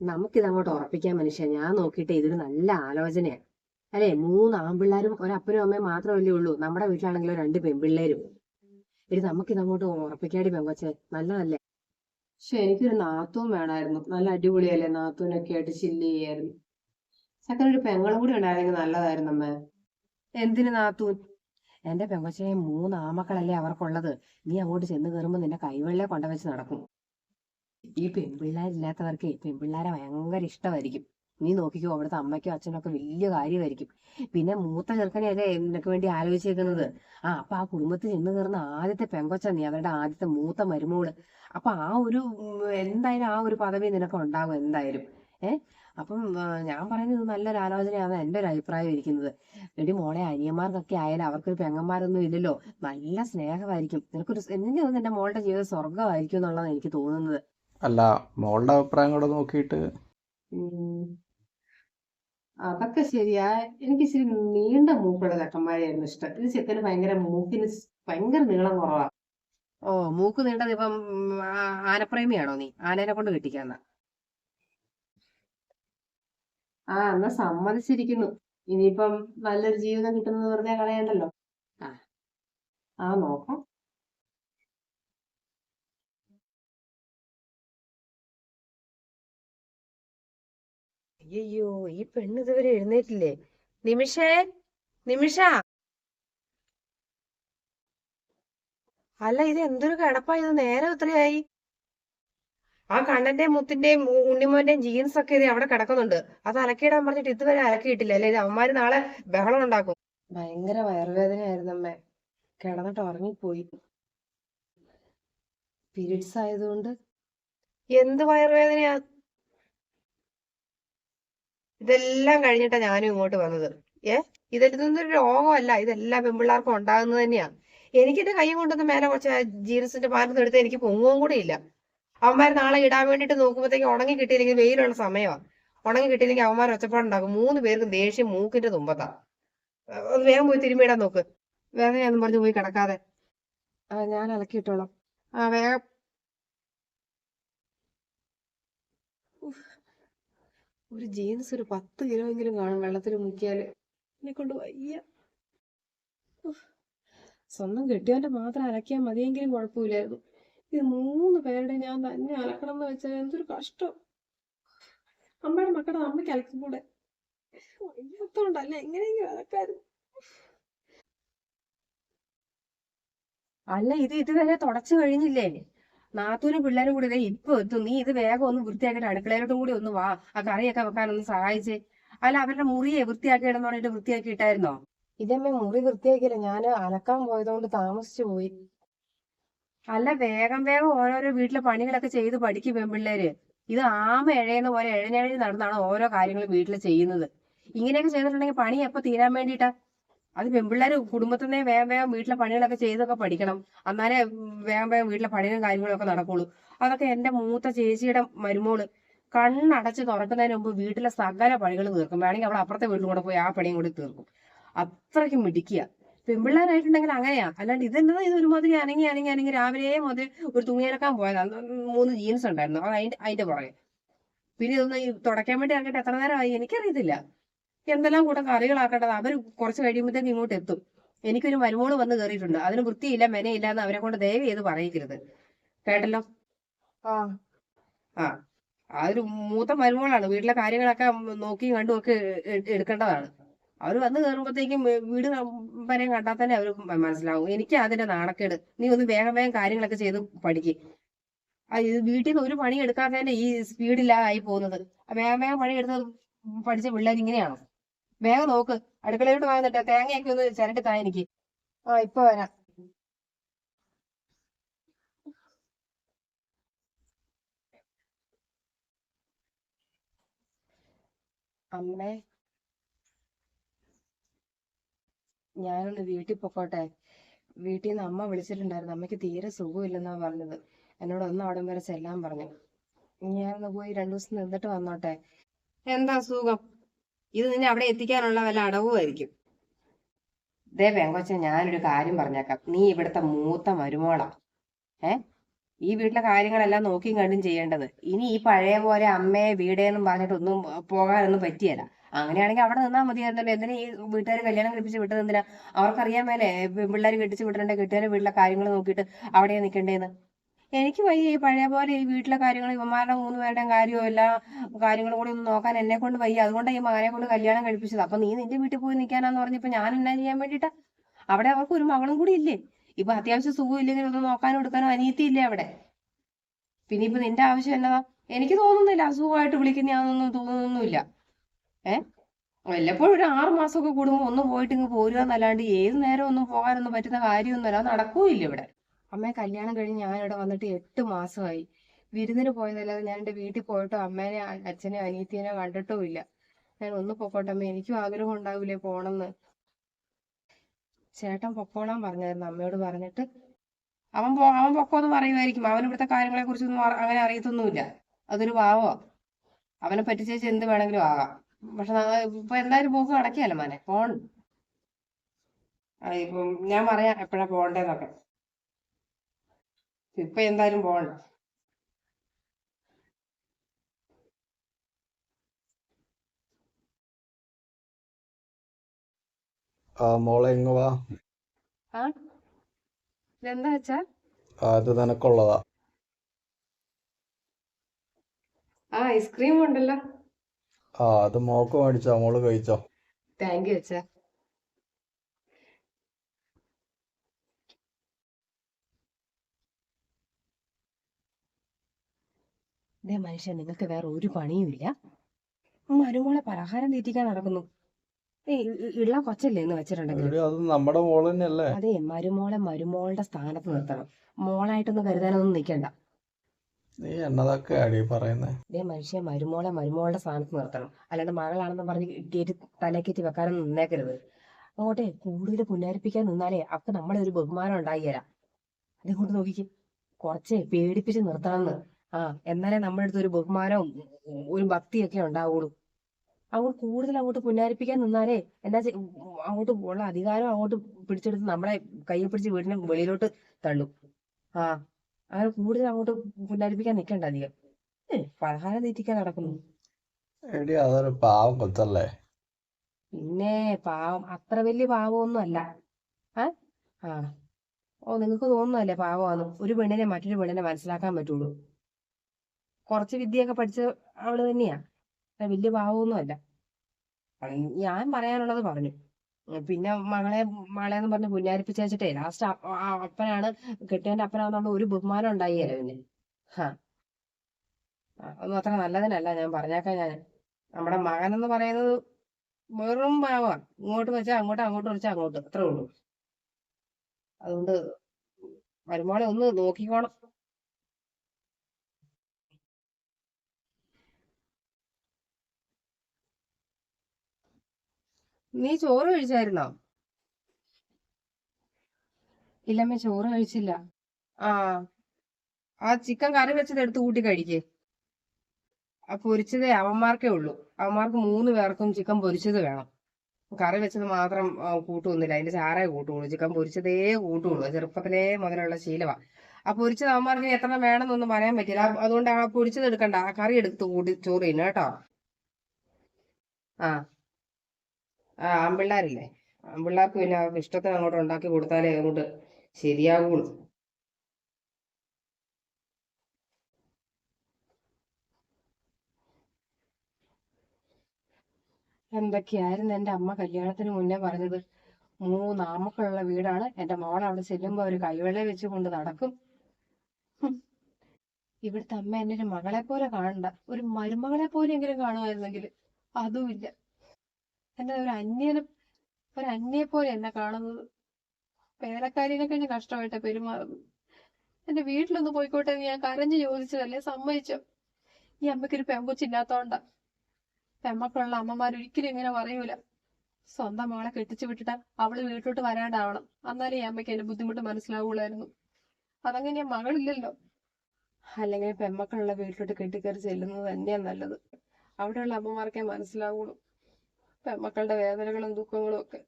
നമുക്കിത് അങ്ങോട്ട് ഉറപ്പിക്കാൻ മനുഷ്യ ഞാൻ നോക്കിയിട്ട് ഇതൊരു നല്ല ആലോചനയാണ്. അല്ലെ? മൂന്ന് ആൺപിള്ളേരും ഒരപ്പനും അമ്മയും മാത്രമല്ലേ ഉള്ളൂ. നമ്മുടെ വീട്ടിലാണെങ്കിലോ രണ്ട് പെൺപിള്ളേരും. ഇത് നമുക്കിത് അങ്ങോട്ട് ഉറപ്പിക്കാടി പെങ്കൊച്ചെ. നല്ലതല്ലേ? പക്ഷെ എനിക്കൊരു നാത്തൂൻ വേണമായിരുന്നു നല്ല അടിപൊളിയല്ലേ? നാത്തൂനൊക്കെ ആയിട്ട് ചില്ല് ചെയ്യായിരുന്നു. ചെക്കനൊരു പെങ്ങളും കൂടി ഉണ്ടായിരുന്നെങ്കിൽ നല്ലതായിരുന്നു അമ്മ. എന്തിന് നാത്തൂൻ? എന്റെ പെങ്കൊച്ചെ മൂന്ന് ആമക്കളല്ലേ അവർക്കുള്ളത്. നീ അങ്ങോട്ട് ചെന്ന് കയറുമ്പോ നിന്റെ കൈവെള്ളേ കൊണ്ടുവച്ച് നടക്കും. ഈ പെൺപിള്ളേരില്ലാത്തവർക്ക് പെൺപിള്ളേരെ ഭയങ്കര ഇഷ്ടമായിരിക്കും. നീ നോക്കിക്കോ അവിടുത്തെ അമ്മയ്ക്കും അച്ഛനോ ഒക്കെ വലിയ കാര്യമായിരിക്കും. പിന്നെ മൂത്ത ചെറുക്കനെയല്ലേ നിനക്ക് വേണ്ടി ആലോചിച്ചേക്കുന്നത് ആ അപ്പൊ ആ കുടുംബത്തിൽ ചെന്ന് കയറുന്ന ആദ്യത്തെ പെങ്കൊച്ച നീ അവരുടെ ആദ്യത്തെ മൂത്ത മരുമോൾ. അപ്പൊ ആ ഒരു എന്തായാലും ആ ഒരു പദവി നിനക്ക് ഉണ്ടാകും എന്തായാലും. ഏ? അപ്പം ഞാൻ പറയുന്നത് നല്ലൊരു ആലോചനയാണ് എന്റെ ഒരു അഭിപ്രായം ഇരിക്കുന്നത്. എടി മോളെ അനിയന്മാർക്കൊക്കെ ആയാലും അവർക്കൊരു പെങ്ങന്മാരൊന്നും ഇല്ലല്ലോ. നല്ല സ്നേഹമായിരിക്കും. നിനക്കൊരു എനിക്ക് തോന്നുന്നു എന്റെ മോളുടെ ജീവിതം സ്വർഗമായിരിക്കും എന്നുള്ളതാണ് എനിക്ക് തോന്നുന്നത്. അല്ല മോളുടെ അഭിപ്രായം കൂടെ നോക്കിയിട്ട്. അതൊക്കെ ശരിയാ. എനിക്ക് ഇച്ചിരി നീണ്ട മൂക്കുള്ള ചെക്കന്മാരെയായിരുന്നു ഇഷ്ടം. ഇത് ചെക്കന് ഭയങ്കര മൂക്കിന് ഭയങ്കര നീളം കുറവാ. ഓ മൂക്ക് നീണ്ടത് ഇപ്പം ആനപ്രേമിയാണോ നീ? ആനേനെ കൊണ്ട് കെട്ടിക്കാന്ന. ആ എന്നാ സമ്മതിച്ചിരിക്കുന്നു. ഇനിയിപ്പം നല്ലൊരു ജീവിതം കിട്ടുന്നത് വെറുതെ കളയണ്ടല്ലോ. ആ. ആ നോക്കാം. അയ്യോ ഈ പെണ്ണ് ഇതുവരെ എഴുന്നേറ്റില്ലേ? നിമിഷേ നിമിഷ. അല്ല ഇത് എന്തൊരു കിടപ്പാ ഇത് നേരെ എത്രയായി? ആ കണ്ണന്റെയും മുത്തിന്റെയും ഉണ്ണിമോന്റെയും ജീൻസ് ഒക്കെ ഇത് അവിടെ കിടക്കുന്നുണ്ട്. അത് അലക്കിയിടാൻ പറഞ്ഞിട്ട് ഇതുവരെ അലക്കിയിട്ടില്ല അല്ലെ? ഇത് അവന്മാര് നാളെ ബഹളം ഉണ്ടാക്കും. ഭയങ്കര വയറുവേദനയായിരുന്നു അമ്മേ. കിടന്നിട്ട് ഉറങ്ങിപ്പോയി. പീരീഡ്സ് ആയതുകൊണ്ട്. എന്ത് വയറുവേദനയാ? ഇതെല്ലാം കഴിഞ്ഞിട്ടാണ് ഞാനും ഇങ്ങോട്ട് വന്നത്. ഏ? ഇതൊന്നും ഒരു രോഗമല്ല. ഇതെല്ലാം പെൺപിള്ളേർക്കും ഉണ്ടാകുന്നത് തന്നെയാ. എനിക്ക് എന്റെ കൈ കൊണ്ടൊന്ന് മേലെ കുറച്ച് ജീൻസിന്റെ പാലൊന്നും എടുത്ത് എനിക്ക് പൊങ്ങുകയും കൂടി ഇല്ല. അവന്മാർ നാളെ ഇടാൻ വേണ്ടിട്ട് നോക്കുമ്പോഴത്തേക്ക് ഉണങ്ങി കിട്ടിയില്ലെങ്കിൽ വെയിലുള്ള സമയമാണ് ഉണങ്ങി കിട്ടിയില്ലെങ്കിൽ അവന്മാർ ഒച്ചപ്പാടുണ്ടാക്കും. മൂന്ന് പേർക്കും ദേഷ്യം മൂക്കിന്റെ തുമ്പത്താ. ഒന്ന് വേഗം പോയി തിരുമ്മിടാൻ നോക്ക്. വേദനയാന്നും പറഞ്ഞു പോയി കിടക്കാതെ. ഞാൻ ഇളക്കിയിട്ടോളാം ആ വേഗം ഒരു ജീൻസ് ഒരു പത്ത് കിലോ എങ്കിലും കാണും. വെള്ളത്തിൽ മുക്കിയാൽ എന്നെ കൊണ്ട് വയ്യ. സ്വന്തം കെട്ടിയവന്റെ മാത്രം അലക്കിയാൽ മതിയെങ്കിലും കുഴപ്പമില്ലായിരുന്നു. ഇത് മൂന്ന് പേരുടെ ഞാൻ തന്നെ അലക്കണം എന്ന് വെച്ചാൽ എന്തൊരു കഷ്ടം. അമ്മയുടെ മക്കളുടെ അമ്മയ്ക്ക് അലക്കൂടെ വയ്യാത്തോണ്ടല്ല എങ്ങനെയെങ്കിലും അലക്കായിരുന്നു. അല്ല ഇത് ഇതുവരെ തുടച്ചു കഴിഞ്ഞില്ലേ? നാത്തൂനും പിള്ളേരും കൂടി ദേ ഇപ്പൊ എത്തും. നീ ഇത് വേഗം ഒന്ന് വൃത്തിയാക്കിയിട്ട് അടുക്കളയിലോട്ടും കൂടി ഒന്ന് വാ. ആ കറിയൊക്കെ വെക്കാനൊന്ന് സഹായിച്ചേ. അല്ല അവരുടെ മുറിയെ വൃത്തിയാക്കിയിടെന്ന് പറഞ്ഞിട്ട് വൃത്തിയാക്കി ഇട്ടായിരുന്നോ ഇതെന്നെ മുറി വൃത്തിയാക്കിയില്ല. ഞാൻ അലക്കാൻ പോയതുകൊണ്ട് താമസിച്ചു പോയി. അല്ല വേഗം വേഗം ഓരോരോ വീട്ടിലെ പണികളൊക്കെ ചെയ്ത് പഠിക്കും പെൺപിള്ളേര്. ഇത് ആമ എഴയുന്ന പോലെ എഴഞ്ഞഴഞ്ഞ് നടന്നാണ് ഓരോ കാര്യങ്ങളും വീട്ടിൽ ചെയ്യുന്നത്. ഇങ്ങനെയൊക്കെ ചെയ്തിട്ടുണ്ടെങ്കിൽ പണി എപ്പോ തീരാൻ വേണ്ടിയിട്ടാ? അത് പെൺപിള്ളേര് കുടുംബത്തിൽ നിന്നേ വേഗം വേഗം വീട്ടിലെ പണികളൊക്കെ ചെയ്തൊക്കെ പഠിക്കണം. എന്നാലേ വേഗം വേഗം വീട്ടിലെ പണിയും കാര്യങ്ങളൊക്കെ നടക്കുള്ളൂ. അതൊക്കെ എന്റെ മൂത്ത ചേച്ചിയുടെ മരുമോൾ കണ്ണടച്ച് തുറക്കുന്നതിന് മുമ്പ് വീട്ടിലെ സകല പണികൾ തീർക്കും. വേണമെങ്കിൽ അവൾ അപ്പുറത്തെ വീട്ടിൽ കൂടെ പോയി ആ പണിയും കൂടി തീർക്കും. അത്രയ്ക്ക് മിടിക്കുക പെൺപിള്ളേരായിട്ടുണ്ടെങ്കിൽ അങ്ങനെയാ. അല്ലാണ്ട് ഇതെന്താ ഇത് ഒരുമാതിരി അനങ്ങി അനങ്ങി അനങ്ങി രാവിലെ മുതൽ ഒരു തുണിയലക്കാൻ പോയതാണ് മൂന്ന് ജീൻസ് ഉണ്ടായിരുന്നു. അത് അതിന്റെ അതിന്റെ പുറകെ. പിന്നെ ഇതൊന്ന് തുടയ്ക്കാൻ വേണ്ടി ഇറങ്ങിയിട്ട് എത്ര നേരമായി? എനിക്കറിയത്തില്ല. എന്തെല്ലാം കൂടെ കറികളാക്കേണ്ടത് അവർ കുറച്ച് കഴിയുമ്പോഴത്തേക്ക് ഇങ്ങോട്ട് എത്തും. എനിക്കൊരു മരുമോൾ വന്ന് കയറിയിട്ടുണ്ട്. അതിന് വൃത്തിയില്ല മെനയില്ല എന്ന് അവരെ കൊണ്ട് ദയവ് ചെയ്ത് പറയിക്കരുത് കേട്ടല്ലോ? ആ. ആ. അതൊരു മൂത്ത മരുമോളാണ്. വീട്ടിലെ കാര്യങ്ങളൊക്കെ നോക്കിയും കണ്ടും ഒക്കെ എടുക്കേണ്ടതാണ്. അവർ വന്ന് കയറുമ്പോഴത്തേക്കും വീട് വരെയും കണ്ടാൽ തന്നെ അവർ മനസ്സിലാവും. എനിക്ക് അതിന്റെ നാണക്കേട്. നീ ഒന്ന് വേഗം വേഗം കാര്യങ്ങളൊക്കെ ചെയ്ത് പഠിക്ക്. വീട്ടിൽ നിന്ന് ഒരു പണി എടുക്കാതെ തന്നെ ഈ സ്പീഡിലായി പോകുന്നത് വേഗം വേഗം പണി എടുത്ത് പഠിച്ച പിള്ളേർ ഇങ്ങനെയാണോ? വേഗം നോക്ക്. അടുക്കളയിലോട്ട് വാങ്ങിട്ട് തേങ്ങയൊക്കെ ഒന്ന് ചിരട്ടി താ എനിക്ക്. ആ ഇപ്പൊ വരാം. അമ്മേ. ഞാനൊന്ന് വീട്ടിൽ പൊക്കോട്ടെ. വീട്ടിൽ നിന്ന് അമ്മ വിളിച്ചിട്ടുണ്ടായിരുന്നു. അമ്മയ്ക്ക് തീരെ സുഖമില്ലെന്നാ പറഞ്ഞത്. എന്നോട് ഒന്ന് അവിടം വരെ ചെല്ലാൻ പറഞ്ഞു. ഞാനൊന്ന് പോയി രണ്ടു ദിവസം നിന്നിട്ട് വന്നോട്ടെ. എന്താ സുഖം? ഇത് നിന്നെ അവിടെ എത്തിക്കാനുള്ള വല്ല അടവുമായിരിക്കും. ദേ പെങ്കൊച്ച ഞാനൊരു കാര്യം പറഞ്ഞേക്കാം. നീ ഇവിടുത്തെ മൂത്ത മരുമോളാ. ഏ? ഈ വീട്ടിലെ കാര്യങ്ങളെല്ലാം നോക്കിയും കണ്ടും ചെയ്യേണ്ടത്. ഇനി ഈ പഴയ പോലെ അമ്മയെ വീടേന്നും പറഞ്ഞിട്ടൊന്നും പോകാനൊന്നും പറ്റിയല്ല അങ്ങനെയാണെങ്കിൽ അവിടെ നിന്നാൽ മതിയായിരുന്നല്ലോ. എന്തിനാ ഈ വീട്ടുകാർ കല്യാണം കഴിപ്പിച്ച് വിട്ടത് എന്തിനാ? അവർക്കറിയാൻ മേലെ പിള്ളേർ കെട്ടിച്ച് വിട്ടിട്ടുണ്ടെങ്കിൽ കെട്ടിയാലും വീട്ടിലെ കാര്യങ്ങൾ നോക്കിയിട്ട് അവിടെ നിൽക്കേണ്ടതെന്ന് എനിക്ക് വയ്യ ഈ പഴയ പോലെ ഈ വീട്ടിലെ കാര്യങ്ങൾ ഇവന്മാരുടെ മൂന്ന് പേരുടെയും കാര്യവും എല്ലാ കാര്യങ്ങളും കൂടി ഒന്ന് നോക്കാൻ എന്നെ കൊണ്ട് വയ്യ. അതുകൊണ്ടാണ് ഈ മകനെ കൊണ്ട് കല്യാണം കഴിപ്പിച്ചത്. അപ്പൊ നീ നിന്റെ വീട്ടിൽ പോയി നിൽക്കാനാന്ന് പറഞ്ഞപ്പോ ഞാൻ എന്നാ ചെയ്യാൻ വേണ്ടിട്ടാ? അവിടെ അവർക്ക് ഒരു മകളും കൂടി ഇല്ലേ? ഇപ്പൊ അത്യാവശ്യം സുഖം ഇല്ലെങ്കിൽ ഒന്ന് നോക്കാനും എടുക്കാനും അനിയത്തി ഇല്ലേ അവിടെ? പിന്നെ ഇപ്പൊ നിന്റെ ആവശ്യം എന്നതാ? എനിക്ക് തോന്നുന്നില്ല അസുഖമായിട്ട് വിളിക്കുന്നതാണെന്നൊന്നും തോന്നുന്നില്ല. ഏ? വല്ലപ്പോഴും ഒരു ആറു മാസമൊക്കെ കൂടുമ്പോൾ ഒന്ന് പോയിട്ട് ഇങ്ങ് പോരുക എന്നല്ലാണ്ട് ഏത് നേരം ഒന്നും പോകാനൊന്നും പറ്റുന്ന കാര്യമൊന്നുമല്ല. അത് നടക്കൂല്ല ഇവിടെ. അമ്മയെ കല്യാണം കഴിഞ്ഞ് ഞാൻ ഇവിടെ വന്നിട്ട് എട്ട് മാസമായി. വിരുന്നിന് പോയതല്ലാതെ ഞാൻ എന്റെ വീട്ടിൽ പോയിട്ടോ അമ്മേനെ അച്ഛനെ അനിയത്തിനെ കണ്ടിട്ടോ ഇല്ല. ഞാൻ ഒന്ന് പൊക്കോട്ടെ അമ്മ എനിക്കും ആഗ്രഹം ഉണ്ടാവില്ലേ പോണെന്ന്. ചേട്ടൻ പൊക്കോളാൻ പറഞ്ഞായിരുന്നു അമ്മയോട് പറഞ്ഞിട്ട്. അവൻ പോ അവൻ പൊക്കോന്ന് പറയുമായിരിക്കും. അവൻ ഇവിടുത്തെ കാര്യങ്ങളെ കുറിച്ചൊന്നും അങ്ങനെ അറിയത്തൊന്നുമില്ല. അതൊരു പാവമാ അവനെ പറ്റിച്ചേച്ച് എന്ത് വേണമെങ്കിലും ആകാം. പക്ഷെ ഇപ്പൊ എന്തായാലും പോക്ക് കടക്കിയല്ലോ മോനെ? പോൺ ഇപ്പം ഞാൻ പറയാം എപ്പോഴാ പോണ്ടേന്നൊക്കെ ഇപ്പൊ എന്തായാലും മോളെ ഇങ്ങ് വാ. വെച്ചാ നിനക്കുള്ളതാ ആ ഐസ്ക്രീം ഉണ്ടല്ലോ ആ അത് മോക്ക് മേടിച്ചോ മോൾ കഴിച്ചോ. താങ്ക് യു അച്ഛാ. ഇതേ മനുഷ്യൻ നിങ്ങൾക്ക് വേറെ ഒരു പണിയുമില്ല മരുമോളെ പലഹാരം തീറ്റിക്കാൻ നടക്കുന്നു. ഇള്ള കൊച്ചല്ലേ എന്ന് വെച്ചിട്ടുണ്ടെങ്കിൽ? അത് മരുമോളെ മരുമോളുടെ സ്ഥാനത്ത് നിർത്തണം. മോളായിട്ടൊന്ന് കരുതാനൊന്നും നിൽക്കണ്ട നീ എന്നതൊക്കെ അടി പറയുന്നേ? ഇതേ മനുഷ്യ മരുമോളെ മരുമോളുടെ സ്ഥാനത്ത് നിർത്തണം. അല്ലാണ്ട് മകളാണെന്ന് പറഞ്ഞ് കയറ്റി തലക്കേറ്റി വെക്കാനൊന്നും നിന്നേക്കരുത്. അങ്ങോട്ടെ കൂടുതൽ പുനരിപ്പിക്കാൻ നിന്നാലേ അപ്പൊ നമ്മളെ ഒരു ബഹുമാനം ഉണ്ടായി തരാം. അതേ കൊണ്ട് നോക്കിക്കേ? കുറച്ചേ പേടിപ്പിച്ച് നിർത്തണമെന്ന് ആ എന്നാലേ നമ്മുടെ അടുത്ത് ഒരു ബഹുമാനവും ഒരു ഭക്തിയൊക്കെ ഉണ്ടാവുള്ളൂ. അങ്ങോട്ട് കൂടുതൽ അങ്ങോട്ട് പുനരിപ്പിക്കാൻ നിന്നാലേ എന്താ ചെയ്യ- അങ്ങോട്ട് ഉള്ള അധികാരം അങ്ങോട്ട് പിടിച്ചെടുത്ത് നമ്മളെ കയ്യിൽ പിടിച്ച് വീടിന്റെ വെളിയിലോട്ട് തള്ളും. ആ അങ്ങനെ കൂടുതൽ അങ്ങോട്ട് പുനരിപ്പിക്കാൻ നിൽക്കണ്ട അധികം. പലഹാരം തീറ്റിക്കാൻ നടക്കുന്നു. എടി അതൊരു പാവം കൊച്ചല്ലേ പിന്നെ പാവം അത്ര വലിയ പാവമൊന്നും അല്ല ഏ ആ. ഓ നിങ്ങൾക്ക് തോന്നുന്നല്ലേ പാവമാണ് ഒരു പെണ്ണിനെ മറ്റൊരു പെണ്ണിനെ മനസ്സിലാക്കാൻ പറ്റുള്ളൂ. കുറച്ച് വിദ്യയൊക്കെ പഠിച്ച അവൾ തന്നെയാ. വലിയ പാവമൊന്നും അല്ല അത് ഞാൻ പറയാനുള്ളത് പറഞ്ഞു. പിന്നെ മകളെ മകളെന്ന് പറഞ്ഞ് പുന്നാരിപ്പിച്ചേച്ചിട്ടേ ലാസ്റ്റ് അപ്പനാണ് കെട്ടിയവന്റെ അപ്പനാണെന്നുള്ള ഒരു ബഹുമാനം ഉണ്ടായില്ല പിന്നെ. ഹാ. ഒന്നും അത്ര നല്ലതിനല്ല ഞാൻ പറഞ്ഞേക്കാം ഞാൻ. നമ്മുടെ മകൻ എന്ന് പറയുന്നത് വെറും ഭാവമാണ് ഇങ്ങോട്ട് വെച്ചാൽ അങ്ങോട്ട് അങ്ങോട്ട് വെച്ചാൽ അങ്ങോട്ട്. അത്രേ ഉള്ളൂ. അതുകൊണ്ട് മരുമോളെ ഒന്ന് നോക്കിക്കോണം. നീ ചോറ് കഴിച്ചായിരുന്നോ? ഇല്ലമ്മ ചോറ് കഴിച്ചില്ല. ആ ആ ചിക്കൻ കറി വെച്ചത് എടുത്ത് കൂട്ടി കഴിക്കേ. ആ പൊരിച്ചതേ അവന്മാർക്കേ ഉള്ളൂ. അവന്മാർക്ക് മൂന്ന് പേർക്കും ചിക്കൻ പൊരിച്ചത് വേണം. കറി വെച്ചത് മാത്രം ആ, കൂട്ടുമൊന്നുമില്ല അതിന്റെ ചാറേ കൂട്ടുള്ളൂ. ചിക്കൻ പൊരിച്ചതേ കൂട്ടുള്ളൂ. ചെറുപ്പത്തിലെ മുതലുള്ള ശീലമാണ് ആ പൊരിച്ചത് അവന്മാർക്ക് എത്ര വേണമെന്നൊന്നും പറയാൻ പറ്റില്ല. അതുകൊണ്ട് ആ പൊരിച്ചത് എടുക്കണ്ട. ആ കറി എടുത്ത് കൂട്ടി ചോറ് തിന്നു കേട്ടോ. ആ. ആൺപിള്ളാരില്ലേ? ആൺപിള്ളേർക്ക് പിന്നെ ഇഷ്ടത്തിന് അങ്ങോട്ട് ഉണ്ടാക്കി കൊടുത്താലേ അങ്ങോട്ട് ശരിയാവുള്ളൂ. എന്തൊക്കെയായിരുന്നു എന്റെ അമ്മ കല്യാണത്തിന് മുന്നേ പറഞ്ഞത്? മൂന്ന് ആമക്കളുള്ള വീടാണ്. എന്റെ മോൾ അവിടെ ചെല്ലുമ്പോൾ ഒരു കൈവെള്ള വെച്ച് കൊണ്ട് നടക്കും. ഇവിടുത്തെ അമ്മ എന്നെ ഒരു മകളെ പോലെ കാണണ്ട. ഒരു മരുമകളെ പോലെ എങ്കിലും കാണുമായിരുന്നെങ്കിൽ അതുമില്ല. എന്നെ ഒരു അന്യനെ ഒരു അന്യയെ പോലെ എന്നെ കാണുന്നത്. വേലക്കാരിനെ കഴിഞ്ഞ് കഷ്ടമായിട്ട് പെരുമാറുന്നു എന്റെ വീട്ടിലൊന്ന് പോയിക്കോട്ടെ എന്ന് ഞാൻ കരഞ്ഞു ചോദിച്ചതല്ലേ സമ്മതിച്ചു. ഈ അമ്മയ്ക്കൊരു പെമ്പുച്ചില്ലാത്തോണ്ടാ പെമ്മക്കുള്ള അമ്മമാർ ഒരിക്കലും ഇങ്ങനെ പറയൂല. സ്വന്തം മകളെ കെട്ടിച്ചു വിട്ടിട്ട് അവൾ വീട്ടിലോട്ട് വരാണ്ടാവണം. എന്നാലേ ഈ അമ്മയ്ക്ക് എന്റെ ബുദ്ധിമുട്ട് മനസ്സിലാവുള്ളായിരുന്നു. അതങ്ങനെ മകളില്ലല്ലോ. അല്ലെങ്കിൽ പെമ്മക്കളുള്ള വീട്ടിലോട്ട് കെട്ടിക്കയറി ചെല്ലുന്നത് തന്നെയാ നല്ലത്. അവിടെയുള്ള അമ്മമാർക്കേ മനസ്സിലാവുള്ളൂ. പെമ്മക്കളുടെ വേദനകളും ദുഃഖങ്ങളും ഒക്കെ.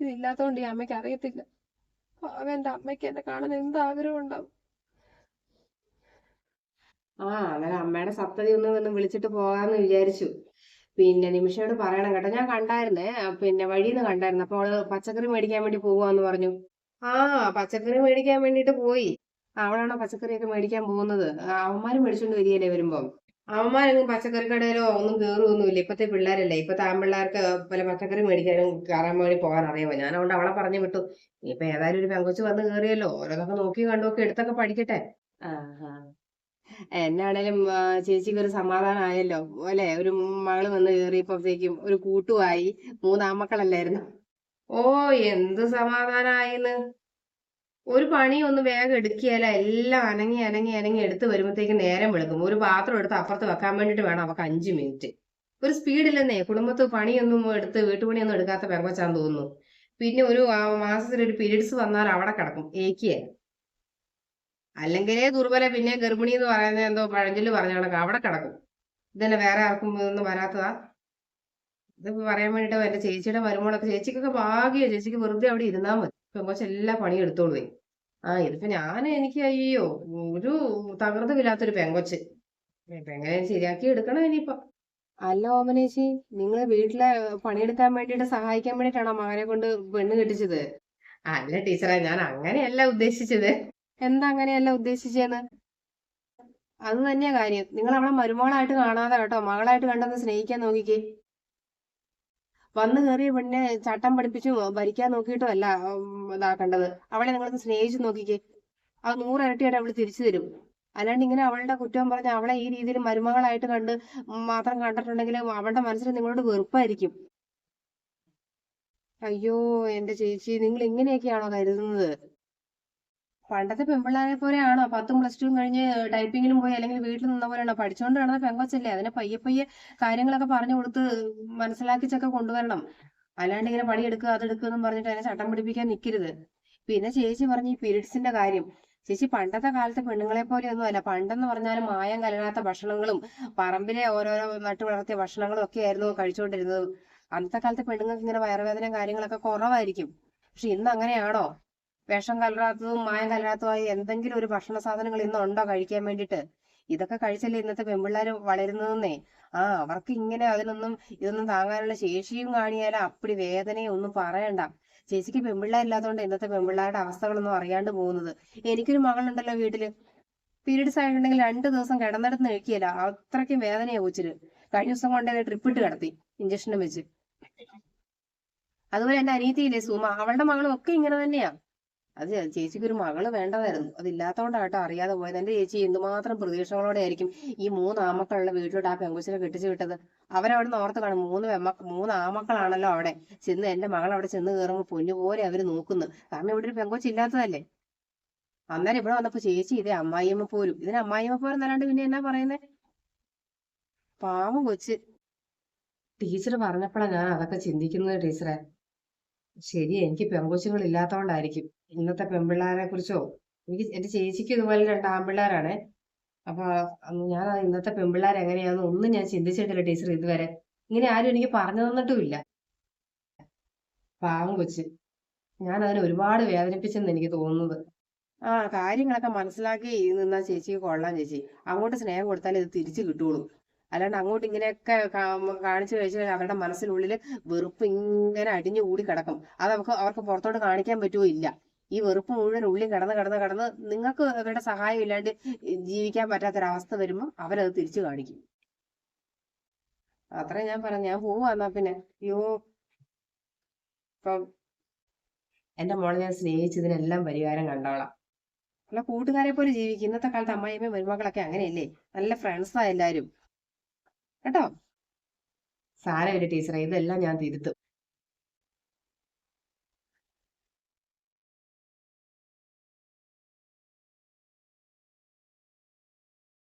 ഇതില്ലാത്തതുകൊണ്ട് ഈ അമ്മയ്ക്ക് അറിയത്തില്ല. എന്റെ അമ്മയ്ക്ക് എന്നെ കാണാൻ എന്ത് ആഗ്രഹം ഉണ്ടാവും? ആ അന്നേരം അമ്മയുടെ സപ്തതി ഒന്ന് വന്ന് വിളിച്ചിട്ട് പോകാന്ന് വിചാരിച്ചു. പിന്നെ നിമിഷയോട് പറയണം കേട്ടോ. ഞാൻ കണ്ടായിരുന്നേ. പിന്നെ വഴിയിൽ നിന്ന് കണ്ടായിരുന്നു. അപ്പൊ അവൾ പച്ചക്കറി മേടിക്കാൻ വേണ്ടി പോവാന്ന് പറഞ്ഞു. ആ പച്ചക്കറി മേടിക്കാൻ വേണ്ടിട്ട് പോയി. അവളാണോ പച്ചക്കറിയൊക്കെ മേടിക്കാൻ പോകുന്നത്? അവന്മാര് മേടിച്ചോണ്ട് വരികയല്ലേ വരുമ്പം? അവന്മാരൊന്നും പച്ചക്കറി കടയിലോ ഒന്നും കയറുമൊന്നുമില്ല ഇപ്പത്തെ പിള്ളേരല്ലേ? ഇപ്പത്തെ ആൺപിള്ളേർക്ക് പല പച്ചക്കറി മേടിക്കാനും കയറാൻ വേണ്ടി പോകാൻ അറിയാമോ ഞാൻ അതുകൊണ്ട് അവളെ പറഞ്ഞു വിട്ടു. ഇപ്പൊ ഏതായാലും ഒരു പെങ്കൊച്ച് വന്ന് കയറിയല്ലോ ഓരോന്നൊക്കെ നോക്കി കണ്ടൊക്കെ എടുത്തൊക്കെ പഠിക്കട്ടെ. എന്നാണേലും ചേച്ചിക്ക് ഒരു സമാധാനമായല്ലോ അല്ലെ? ഒരു മകൾ വന്ന് കയറിയപ്പോഴത്തേക്കും ഒരു കൂട്ടുമായി മൂന്നാമക്കളല്ലായിരുന്നു? ഓ എന്ത് സമാധാനായിന്ന്. ഒരു പണി ഒന്ന് വേഗം എടുക്കിയാല എല്ലാം അനങ്ങി അനങ്ങി അനങ്ങി എടുത്ത് വരുമ്പോഴത്തേക്ക് നേരം വെളുക്കും. ഒരു പാത്രം എടുത്ത് അപ്പുറത്ത് വെക്കാൻ വേണ്ടിട്ട് വേണം അവക്ക് അഞ്ചു മിനിറ്റ്. ഒരു സ്പീഡില്ലെന്നേ കുടുംബത്ത് പണിയൊന്നും എടുത്ത് വീട്ടുപണിയൊന്നും എടുക്കാത്ത പെങ്കൊച്ചാന്ന് തോന്നുന്നു. പിന്നെ ഒരു മാസത്തിൽ ഒരു പീരീഡ്സ് വന്നാൽ അവിടെ കിടക്കും ഏക്കിയ അല്ലെങ്കിലേ ദുർബല പിന്നെ ഗർഭിണി എന്ന് പറയുന്ന എന്തോ പഴഞ്ചൊല്ലി പറഞ്ഞ കണക്ക് അവിടെ കിടക്കും. ഇതന്നെ വേറെ ആർക്കും ഒന്നും വരാത്തതാ. ഇത് പറയാൻ വേണ്ടിട്ട് എന്റെ ചേച്ചിയുടെ മരുമോളൊക്കെ ചേച്ചിക്കൊക്കെ ഭാഗ്യ ചേച്ചിക്ക് വെറുതെ അവിടെ ഇരുന്നാൽ മതി. പെങ്കൊച്ച് എല്ലാ പണിയും എടുത്തോളൂ ആ ഇതിപ്പോ ഞാൻ എനിക്ക് അയ്യോ ഒരു തകർന്നുമില്ലാത്തൊരു പെങ്കൊച്ച്. ഇപ്പൊ എങ്ങനെ ശരിയാക്കി എടുക്കണം ഇനിയിപ്പൊ. അല്ല ഓമനേച്ചി നിങ്ങൾ വീട്ടിലെ പണിയെടുക്കാൻ വേണ്ടിട്ട് സഹായിക്കാൻ വേണ്ടിട്ടാണോ മകനെ കൊണ്ട് പെണ്ണ് കെട്ടിച്ചത്? അല്ല ടീച്ചറെ ഞാൻ അങ്ങനെയല്ല ഉദ്ദേശിച്ചത്. എന്താ അങ്ങനെയല്ല ഉദ്ദേശിച്ചതെന്ന് അത് തന്നെയാ കാര്യം. നിങ്ങൾ അവളെ മരുമകളായിട്ട് കാണാതെ കേട്ടോ മകളായിട്ട് കണ്ടെന്ന് സ്നേഹിക്കാൻ നോക്കിക്കേ. വന്നു കയറിയ പെണ്ണിനെ ചട്ടം പഠിപ്പിച്ചു ഭരിക്കാൻ നോക്കിയിട്ടും അല്ല ഇതാക്കേണ്ടത് അവളെ നിങ്ങളൊന്ന് സ്നേഹിച്ചു നോക്കിക്കേ. അത് നൂറിരട്ടിയായിട്ട് അവൾ തിരിച്ചു തരും. അല്ലാണ്ട് ഇങ്ങനെ അവളുടെ കുറ്റം പറഞ്ഞ് അവളെ ഈ രീതിയിൽ മരുമകളായിട്ട് കണ്ട് മാത്രം കണ്ടിട്ടുണ്ടെങ്കിൽ അവളുടെ മനസ്സിൽ നിങ്ങളോട് വെറുപ്പായിരിക്കും. അയ്യോ എന്റെ ചേച്ചി നിങ്ങൾ ഇങ്ങനെയൊക്കെയാണോ കരുതുന്നത്? പണ്ടത്തെ പെൺപിള്ളേരെ പോലെയാണോ? പത്തും പ്ലസ് ടു കഴിഞ്ഞ് ടൈപ്പിങ്ങിനും പോയി അല്ലെങ്കിൽ വീട്ടിൽ നിന്ന പോലെയാണോ? പഠിച്ചുകൊണ്ട് നടന്ന പെങ്കൊച്ചല്ലേ? അതിനെ പയ്യെ പയ്യെ കാര്യങ്ങളൊക്കെ പറഞ്ഞു കൊടുത്ത് മനസ്സിലാക്കിച്ചൊക്കെ കൊണ്ടുവരണം. അല്ലാണ്ട് ഇങ്ങനെ പണിയെടുക്കുക അതെടുക്കുക എന്നും പറഞ്ഞിട്ട് അതിനെ ചട്ടം പിടിപ്പിക്കാൻ നിൽക്കരുത് പിന്നെ ചേച്ചി പറഞ്ഞ ഈ പീരീഡ്സിന്റെ കാര്യം. ചേച്ചി പണ്ടത്തെ കാലത്തെ പെണ്ണുങ്ങളെ പോലെ ഒന്നും അല്ല. പണ്ടെന്ന് പറഞ്ഞാൽ മായം കലരാത്ത ഭക്ഷണങ്ങളും പറമ്പിലെ ഓരോരോ നട്ടു വളർത്തിയ ഭക്ഷണങ്ങളും ഒക്കെ ആയിരുന്നു കഴിച്ചുകൊണ്ടിരുന്നത് അന്നത്തെ കാലത്തെ പെണ്ണുങ്ങൾക്ക് ഇങ്ങനെ വയറുവേദനയും കാര്യങ്ങളൊക്കെ കുറവായിരിക്കും. പക്ഷെ ഇന്ന് അങ്ങനെയാണോ? വിഷം കലരാത്തതും മായം കലരാത്തതുമായി എന്തെങ്കിലും ഒരു ഭക്ഷണ സാധനങ്ങൾ ഇന്ന് ഉണ്ടോ കഴിക്കാൻ വേണ്ടിയിട്ട്? ഇതൊക്കെ കഴിച്ചല്ലേ ഇന്നത്തെ പെൺപിള്ളേർ വളരുന്നതെന്നേ. ആ അവർക്ക് ഇങ്ങനെ അതിനൊന്നും ഇതൊന്നും താങ്ങാനുള്ള ശേഷിയും കാണിയാലും അപ്പടി വേദനയും ഒന്നും പറയണ്ട. ചേച്ചിക്ക് പെൺപിള്ളേരില്ലാത്തതുകൊണ്ട് ഇന്നത്തെ പെൺപിള്ളേരുടെ അവസ്ഥകളൊന്നും അറിയാണ്ട് പോകുന്നത്. എനിക്കൊരു മകളുണ്ടല്ലോ വീട്ടിൽ. പീരീഡ്സ് ആയിട്ടുണ്ടെങ്കിൽ രണ്ടു ദിവസം കിടന്നിടത്ത് നിൽക്കിയല്ല അത്രയ്ക്കും വേദനയാ കൊച്ചിന്. കഴിഞ്ഞ ദിവസം കൊണ്ടേ ട്രിപ്പ് ഇട്ട് കിടത്തി ഇഞ്ചക്ഷനും വെച്ച്. അതുപോലെ എന്റെ അനിയത്തിയില്ലേ സുമ അവളുടെ മകളും ഒക്കെ ഇങ്ങനെ തന്നെയാ. അത് ചേച്ചിക്ക് ഒരു മകൾ വേണ്ടതായിരുന്നു. അതില്ലാത്തോണ്ടാട്ടോ അറിയാതെ പോയത്. എന്റെ ചേച്ചി എന്തുമാത്രം പ്രതീക്ഷകളോടെ ആയിരിക്കും ഈ മൂന്ന് ആമക്കളുള്ള വീട്ടിലോട്ട് ആ പെങ്കുച്ചിനെ കെട്ടിച്ചു വിട്ടത്. അവരവിടെ നിന്ന് ഓർത്ത് കാണും മൂന്ന് പെമ്മ മൂന്ന് ആമക്കളാണല്ലോ അവിടെ. ചെന്ന് എന്റെ മകൾ അവിടെ ചെന്ന് കയറുമ്പോൾ പൊന്നുപോലെ അവർ നോക്കുന്നു. കാരണം ഇവിടെ ഒരു പെങ്കൊച്ചില്ലാത്തതല്ലേ അന്നേരം ഇവിടെ വന്നപ്പോ ചേച്ചി ഇതേ അമ്മായിയമ്മ പോരും. ഇതിന് അമ്മായിയമ്മ പോരും എന്നല്ലാണ്ട് പിന്നെ എന്നാ പറയുന്നേ? പാവം കൊച്ച്. ടീച്ചർ പറഞ്ഞപ്പോഴാണ് ഞാൻ അതൊക്കെ ചിന്തിക്കുന്നത് ടീച്ചറെ. ശരി എനിക്ക് പെങ്കൊച്ചുകൾ ഇല്ലാത്തോണ്ടായിരിക്കും. ഇന്നത്തെ പെൺപിള്ളേരെ കുറിച്ചോ? എനിക്ക് എന്റെ ചേച്ചിക്ക് ഇതുപോലെ രണ്ട് ആൺപിള്ളേരാണ് അപ്പൊ ഞാൻ ഇന്നത്തെ പെൺപിള്ളേർ എങ്ങനെയാന്ന് ഒന്നും ഞാൻ ചിന്തിച്ചിട്ടില്ല ടീച്ചർ ഇതുവരെ. ഇങ്ങനെ ആരും എനിക്ക് പറഞ്ഞു തന്നിട്ടുമില്ല. പാവം കൊച്ച്. ഞാൻ അതിനെ ഒരുപാട് വേദനിപ്പിച്ചെന്ന് എനിക്ക് തോന്നുന്നത്. ആ കാര്യങ്ങളൊക്കെ മനസ്സിലാക്കി നിന്നാ ചേച്ചിക്ക് കൊള്ളാം ചേച്ചി. അങ്ങോട്ട് സ്നേഹം കൊടുത്താലേ ഇത് തിരിച്ചു കിട്ടുള്ളൂ. അല്ലാണ്ട് അങ്ങോട്ട് ഇങ്ങനെയൊക്കെ കാണിച്ചു കഴിച്ചാൽ അവരുടെ മനസ്സിനുള്ളിൽ വെറുപ്പ് ഇങ്ങനെ അടിഞ്ഞു കൂടി കിടക്കും. അത് അവർക്ക് അവർക്ക് പുറത്തോട്ട് കാണിക്കാൻ പറ്റുമോ ഇല്ല. ഈ വെറുപ്പ് മുഴുവൻ ഉള്ളിൽ കടന്ന് കടന്ന് കടന്ന് നിങ്ങൾക്ക് അവരുടെ സഹായം ഇല്ലാണ്ട് ജീവിക്കാൻ പറ്റാത്തൊരവസ്ഥ വരുമ്പോൾ അവരത് തിരിച്ചു കാണിക്കും. അത്ര ഞാൻ പറഞ്ഞു. ഞാൻ പോവാ എന്നാ പിന്നെ. അയ്യോ. ഇപ്പം എന്റെ മോളെ ഞാൻ സ്നേഹിച്ചതിനെല്ലാം പരിഹാരം കണ്ടോളാം. അല്ല കൂട്ടുകാരെ പോലെ ജീവിക്കും. ഇന്നത്തെ കാലത്ത് അമ്മായിയമ്മയും മരുമക്കളൊക്കെ അങ്ങനെയല്ലേ? നല്ല ഫ്രണ്ട്സാ എല്ലാരും. കേട്ടോ? സാരമില്ല ടീച്ചറെ. ഇതെല്ലാം ഞാൻ തിരുത്തും.